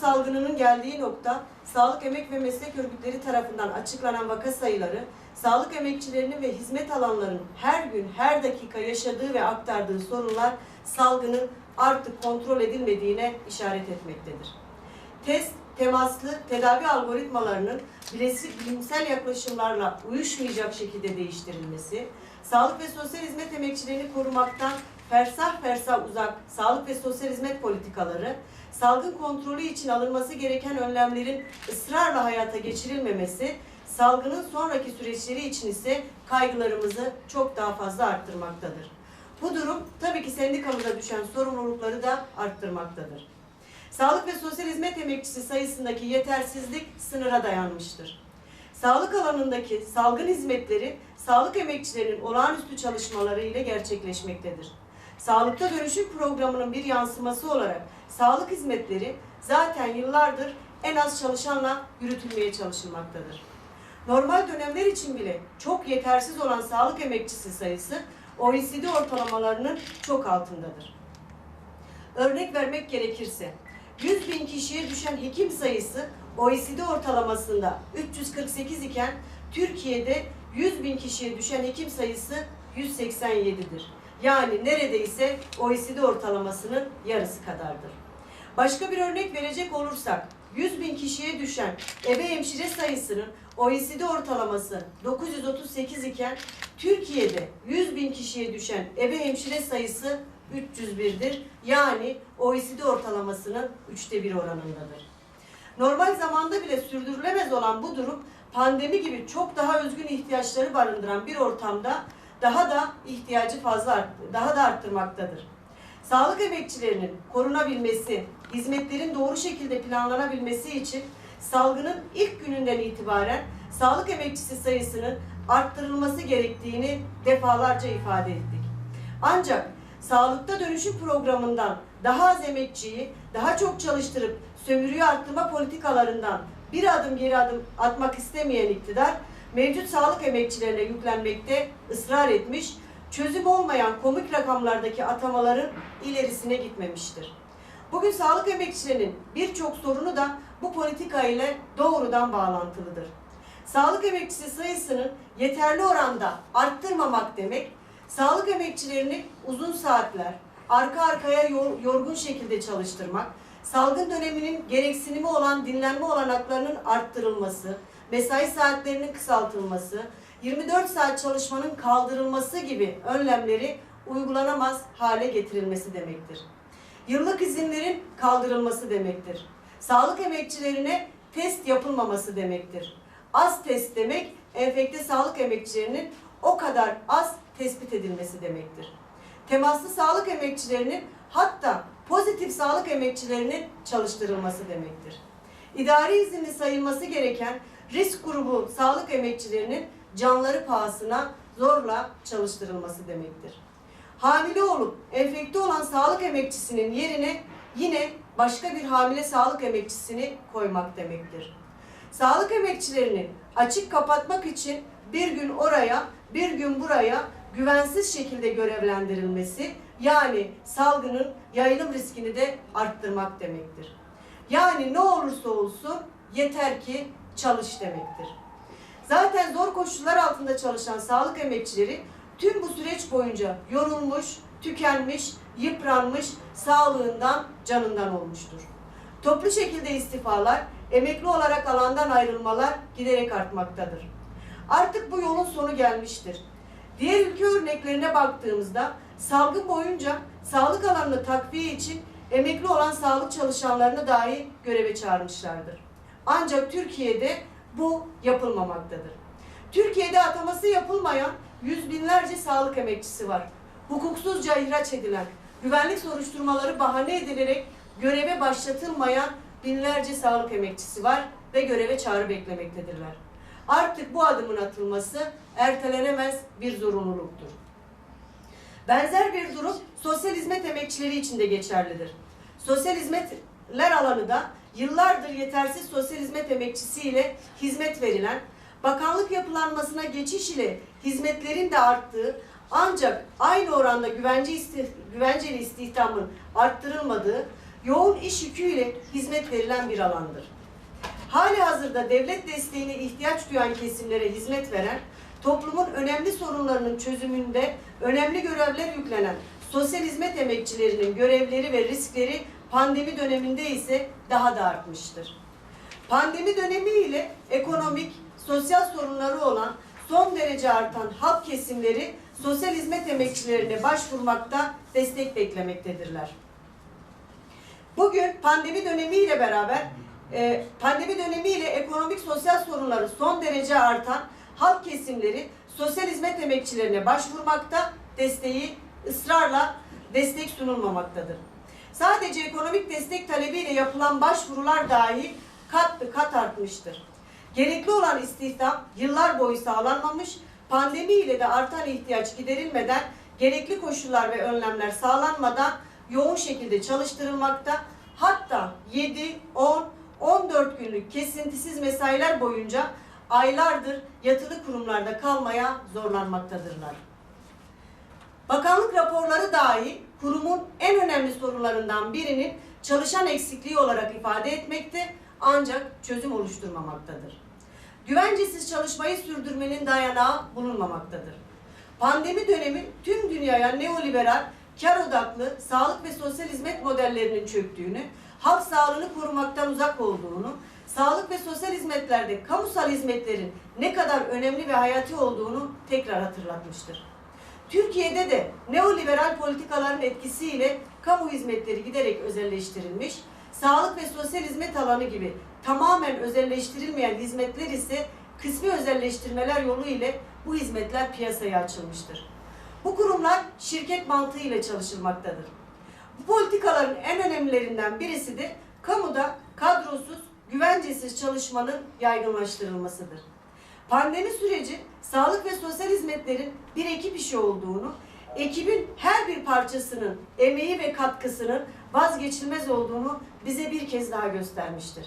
salgınının geldiği nokta, sağlık emek ve meslek örgütleri tarafından açıklanan vaka sayıları, sağlık emekçilerinin ve hizmet alanlarının her gün, her dakika yaşadığı ve aktardığı sorunlar salgının artık kontrol edilmediğine işaret etmektedir. Test, temaslı tedavi algoritmalarının bilesi- bilimsel yaklaşımlarla uyuşmayacak şekilde değiştirilmesi, sağlık ve sosyal hizmet emekçilerini korumaktan fersah fersah uzak sağlık ve sosyal hizmet politikaları, salgın kontrolü için alınması gereken önlemlerin ısrarla hayata geçirilmemesi, salgının sonraki süreçleri için ise kaygılarımızı çok daha fazla arttırmaktadır. Bu durum tabii ki sendikamıza düşen sorumlulukları da arttırmaktadır. Sağlık ve sosyal hizmet emekçisi sayısındaki yetersizlik sınıra dayanmıştır. Sağlık alanındaki salgın hizmetleri sağlık emekçilerinin olağanüstü çalışmaları ile gerçekleşmektedir. Sağlıkta dönüşüm programının bir yansıması olarak sağlık hizmetleri zaten yıllardır en az çalışanla yürütülmeye çalışılmaktadır. Normal dönemler için bile çok yetersiz olan sağlık emekçisi sayısı OECD ortalamalarının çok altındadır. Örnek vermek gerekirse 100 bin kişiye düşen hekim sayısı OECD ortalamasında 348 iken Türkiye'de 100 bin kişiye düşen hekim sayısı 187'dir. Yani neredeyse OECD ortalamasının yarısı kadardır. Başka bir örnek verecek olursak 100 bin kişiye düşen ebe hemşire sayısının OECD ortalaması 938 iken Türkiye'de 100 bin kişiye düşen ebe hemşire sayısı 301'dir. Yani OECD ortalamasının üçte bir oranındadır. Normal zamanda bile sürdürülemez olan bu durum pandemi gibi çok daha özgün ihtiyaçları barındıran bir ortamda daha da ihtiyacı fazla daha da arttırmaktadır. Sağlık emekçilerinin korunabilmesi, hizmetlerin doğru şekilde planlanabilmesi için salgının ilk gününden itibaren sağlık emekçisi sayısının arttırılması gerektiğini defalarca ifade ettik. Ancak sağlıkta dönüşüm programından daha az emekçiyi daha çok çalıştırıp sömürüyü arttırma politikalarından bir adım geri adım atmak istemeyen iktidar mevcut sağlık emekçilerine yüklenmekte ısrar etmiş, çözüm olmayan komik rakamlardaki atamaların ilerisine gitmemiştir. Bugün sağlık emekçilerinin birçok sorunu da bu politika ile doğrudan bağlantılıdır. Sağlık emekçisi sayısını yeterli oranda arttırmamak demek, sağlık emekçilerini uzun saatler, arka arkaya yor- yorgun şekilde çalıştırmak, salgın döneminin gereksinimi olan dinlenme olanaklarının arttırılması, mesai saatlerinin kısaltılması, 24 saat çalışmanın kaldırılması gibi önlemleri uygulanamaz hale getirilmesi demektir. Yıllık izinlerin kaldırılması demektir. Sağlık emekçilerine test yapılmaması demektir. Az test demek enfekte sağlık emekçilerinin o kadar az tespit edilmesi demektir. Temaslı sağlık emekçilerinin hatta pozitif sağlık emekçilerinin çalıştırılması demektir. İdari izinli sayılması gereken risk grubu sağlık emekçilerinin canları pahasına zorla çalıştırılması demektir. Hamile olup enfekte olan sağlık emekçisinin yerine yine başka bir hamile sağlık emekçisini koymak demektir. Sağlık emekçilerini açık kapatmak için bir gün oraya, bir gün buraya güvensiz şekilde görevlendirilmesi yani salgının yayılım riskini de arttırmak demektir. Yani ne olursa olsun yeter ki çalış demektir. Zaten zor koşullar altında çalışan sağlık emekçileri tüm bu süreç boyunca yorulmuş, tükenmiş, yıpranmış, sağlığından, canından olmuştur. Toplu şekilde istifalar, emekli olarak alandan ayrılmalar giderek artmaktadır. Artık bu yolun sonu gelmiştir. Diğer ülke örneklerine baktığımızda salgın boyunca sağlık alanını takviye için emekli olan sağlık çalışanlarını dahi göreve çağırmışlardır. Ancak Türkiye'de bu yapılmamaktadır. Türkiye'de ataması yapılmayan yüz binlerce sağlık emekçisi var. Hukuksuzca ihraç edilen, güvenlik soruşturmaları bahane edilerek göreve başlatılmayan binlerce sağlık emekçisi var ve göreve çağrı beklemektedirler. Artık bu adımın atılması ertelenemez bir zorunluluktur. Benzer bir durum sosyal hizmet emekçileri için de geçerlidir. Sosyal hizmetler alanı da yıllardır yetersiz sosyal hizmet emekçisiyle hizmet verilen, bakanlık yapılanmasına geçiş ile hizmetlerin de arttığı ancak aynı oranda güvence isti, güvenceli istihdamın arttırılmadığı, yoğun iş yüküyle hizmet verilen bir alandır. Hali hazırda devlet desteğine ihtiyaç duyan kesimlere hizmet veren, toplumun önemli sorunlarının çözümünde önemli görevler yüklenen sosyal hizmet emekçilerinin görevleri ve riskleri pandemi döneminde ise daha da artmıştır. Pandemi dönemiyle ekonomik, sosyal sorunları olan son derece artan halk kesimleri sosyal hizmet emekçilerine başvurmakta destek beklemektedirler. Bugün pandemi dönemiyle beraber e, pandemi dönemiyle ekonomik sosyal sorunları son derece artan halk kesimleri sosyal hizmet emekçilerine başvurmakta, desteği ısrarla destek sunulmamaktadır. Sadece ekonomik destek talebiyle yapılan başvurular dahi kat kat artmıştır. Gerekli olan istihdam yıllar boyu sağlanmamış, pandemi ile de artan ihtiyaç giderilmeden, gerekli koşullar ve önlemler sağlanmadan yoğun şekilde çalıştırılmakta. Hatta 7, 10, 14 günlük kesintisiz mesailer boyunca aylardır yatılı kurumlarda kalmaya zorlanmaktadırlar. Bakanlık raporları dahi kurumun en önemli sorunlarından birinin çalışan eksikliği olarak ifade etmekte ancak çözüm oluşturmamaktadır. Güvencesiz çalışmayı sürdürmenin dayanağı bulunmamaktadır. Pandemi dönemi tüm dünyaya neoliberal, kar odaklı sağlık ve sosyal hizmet modellerinin çöktüğünü, halk sağlığını korumaktan uzak olduğunu, sağlık ve sosyal hizmetlerde kamusal hizmetlerin ne kadar önemli ve hayati olduğunu tekrar hatırlatmıştır. Türkiye'de de neoliberal politikaların etkisiyle kamu hizmetleri giderek özelleştirilmiş, sağlık ve sosyal hizmet alanı gibi tamamen özelleştirilmeyen hizmetler ise kısmi özelleştirmeler yolu ile bu hizmetler piyasaya açılmıştır. Bu kurumlar şirket mantığı ile çalışılmaktadır. Bu politikaların en önemlilerinden birisi de kamuda kadrosuz, güvencesiz çalışmanın yaygınlaştırılmasıdır. Pandemi süreci sağlık ve sosyal hizmetlerin bir ekip işi olduğunu, ekibin her bir parçasının emeği ve katkısının vazgeçilmez olduğunu bize bir kez daha göstermiştir.